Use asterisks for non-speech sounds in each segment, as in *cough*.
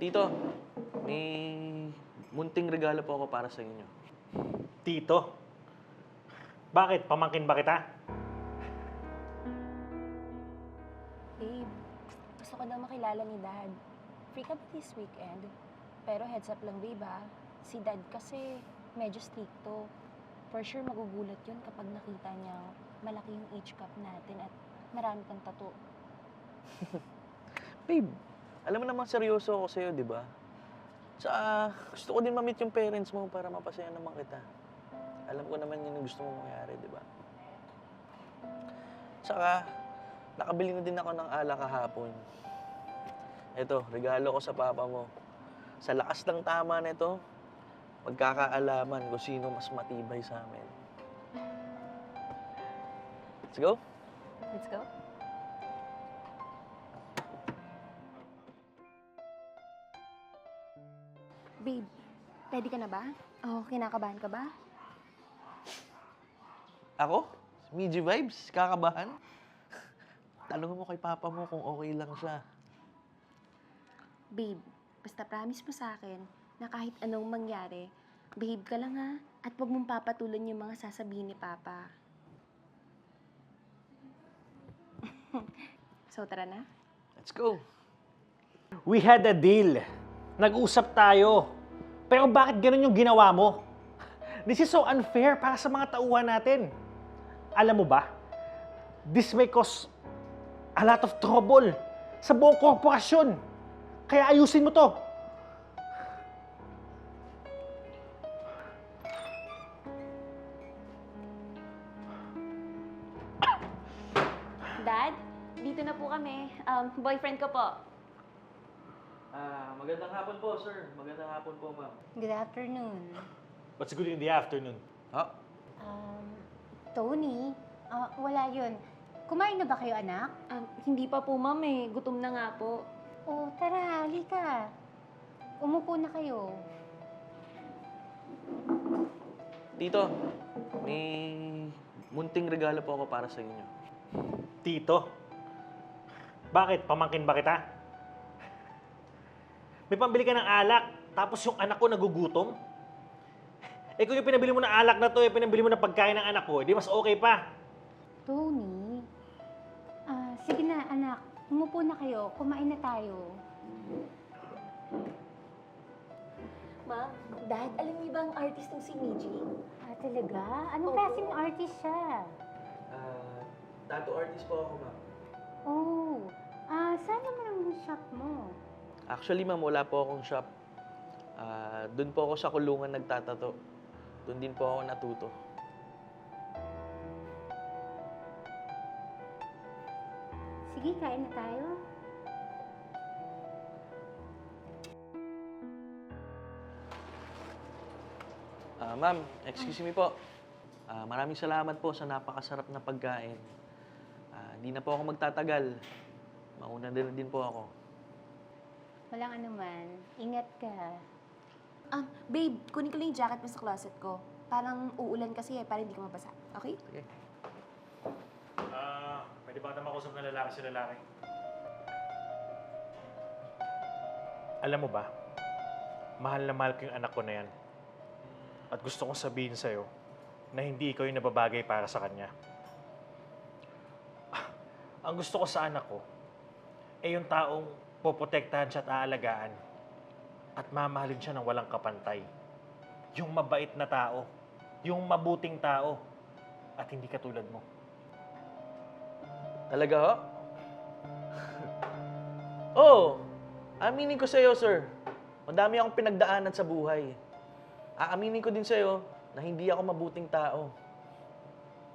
Tito, may munting regalo po ako para sa inyo. Tito? Bakit? Pamangkin ba kita? Babe, gusto ko daw makilala ni Dad. Free ka ba this weekend? Pero heads up lang, babe ha. Si Dad kasi medyo stricto. For sure, magugulat yun kapag nakita niya malaki yung age cup natin at marami kang tattoo. *laughs* Babe, alam mo naman seryoso ako sa'yo, di ba? Tsaka gusto ko din ma-meet yung parents mo para mapasaya naman kita. Alam ko naman yun yung gusto mo mangyari, di ba? Tsaka, nakabili na din ako ng alak kahapon. Ito, regalo ko sa papa mo. Sa lakas ng tama nito, magkakaalaman kung sino mas matibay sa amin. Let's go. Let's go. Babe, ready ka na ba? Oh, kinakabahan ka ba? Ako? Miji vibes? Kakabahan? Tanong mo kay papa mo kung okay lang siya. Babe, basta promise mo sa akin na kahit anong mangyari, behave ka lang ha. At huwag mong papatulan yung mga sasabihin ni Papa. *laughs* so, tara na. Let's go. We had a deal. Nag-usap tayo. Pero bakit ganun yung ginawa mo? This is so unfair para sa mga tauhan natin. Alam mo ba? This may cause a lot of trouble sa buong korporasyon. Kaya ayusin mo to. Dad, dito na po kami. Um, boyfriend ko po. Ah, magandang hapon po, sir. Magandang hapon po, ma'am. Good afternoon. What's good in the afternoon? Ha? Um, Tony, ah, wala yun. Kumain na ba kayo, anak? Um, hindi pa po, ma'am eh. Gutom na nga po. Oh, tara, halika. Umupo na kayo. Tito, may munting regalo po ako para sa inyo. Tito? Bakit? Pamangkin ba kita? May pambili ka ng alak, tapos yung anak ko nagugutom? Eh kung yung pinabili mo ng alak na to, yung pinabili mo ng pagkain ng anak ko, di mas okay pa. Tony, ah, sige na, anak. Umupo na kayo. Kumain na tayo. Ma'am, Dad, alam niyo ba ang artist ng si Miji? Ah, talaga? Anong Opo. klaseng artist siya? Ah, tattoo artist po ako, ma'am. Oh, ah, saan naman ang shop mo? Actually, ma'am, wala po akong shop. Ah, doon po ako sa kulungan nagtatato. Doon din po ako natuto. Sige, kain na tayo. Ah, ma'am, excuse me po. Ah, maraming salamat po sa napakasarap na pagkain. Hindi na po ako magtatagal. Mauna din din po ako. Walang anuman. Ingat ka. Um, babe, kunin ko lang yung jacket mo sa closet ko. Parang uulan kasi eh, para hindi ka mabasa. Okay? Sige. Ah, pwede ba naman makusap ng lalaki sa lalaki? Alam mo ba, mahal na mahal ko yung anak ko na yan. At gusto kong sabihin sa'yo na hindi ikaw yung nababagay para sa kanya. Ah, Ang gusto ko sa anak ko, ay yung taong poprotektahan siya at aalagaan at mamahalin siya ng walang kapantay. Yung mabait na tao, yung mabuting tao, at hindi katulad mo. Talaga ho? *laughs* Oo. Aminin ko sa'yo, sir. Madami akong pinagdaanan sa buhay. Aaminin ko din sa'yo na hindi ako mabuting tao.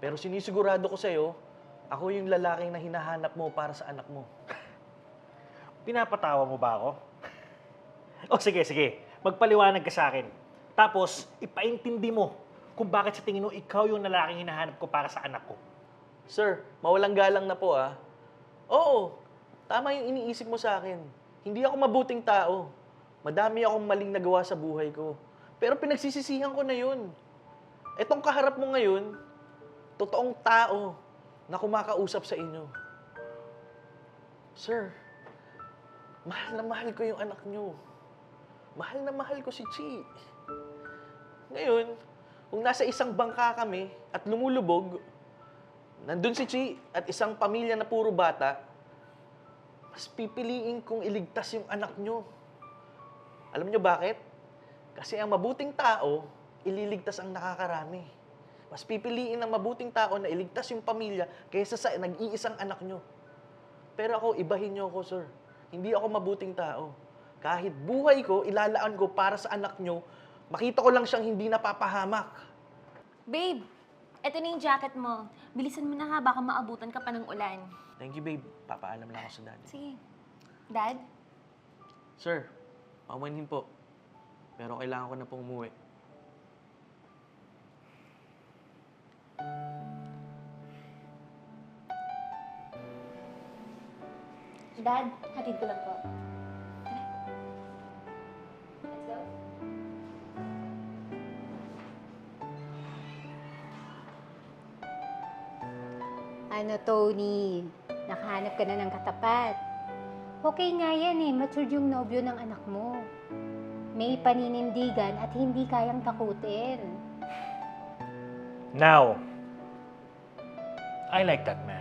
Pero sinisigurado ko sa'yo, ako yung lalaking na hinahanap mo para sa anak mo. *laughs* Pinapatawa mo ba ako? *laughs* o sige, sige. Magpaliwanag ka sa akin. Tapos, ipaintindi mo kung bakit sa tingin mo ikaw yung lalaking hinahanap ko para sa anak ko. Sir, mawalang galang na po ah. Oo, tama yung iniisip mo sa akin. Hindi ako mabuting tao. Madami akong maling nagawa sa buhay ko. Pero pinagsisisihan ko na yun. Etong kaharap mo ngayon, totoong tao na kumakausap sa inyo. Sir, mahal na mahal ko yung anak nyo. mahal na mahal ko si Chi. Ngayon, kung nasa isang bangka kami at lumulubog, nandun si Chi at isang pamilya na puro bata, mas pipiliin kong iligtas yung anak nyo. Alam nyo bakit? Kasi ang mabuting tao, ililigtas ang nakakarami. Mas pipiliin ng mabuting tao na iligtas yung pamilya kaysa sa nag-iisang anak nyo. Pero ako, ibahin nyo ako, sir. Hindi ako mabuting tao. Kahit buhay ko, ilalaan ko para sa anak nyo, makita ko lang siyang hindi napapahamak. Babe, eto na yung jacket mo. Bilisan mo na nga, baka maabutan ka pa ng ulan. Thank you, babe. Papaalam lang ako sa daddy. Sige. Dad? Sir, pamanhin po. Pero kailangan ko na pong umuwi. Dad, hatid ko lang po. Tara. Let's go. Ano, Tony? Nakahanap ka na ng katapat. Okay nga yan eh, matured yung nobyo ng anak mo. May paninindigan at hindi kayang takutin. Now, I like that man.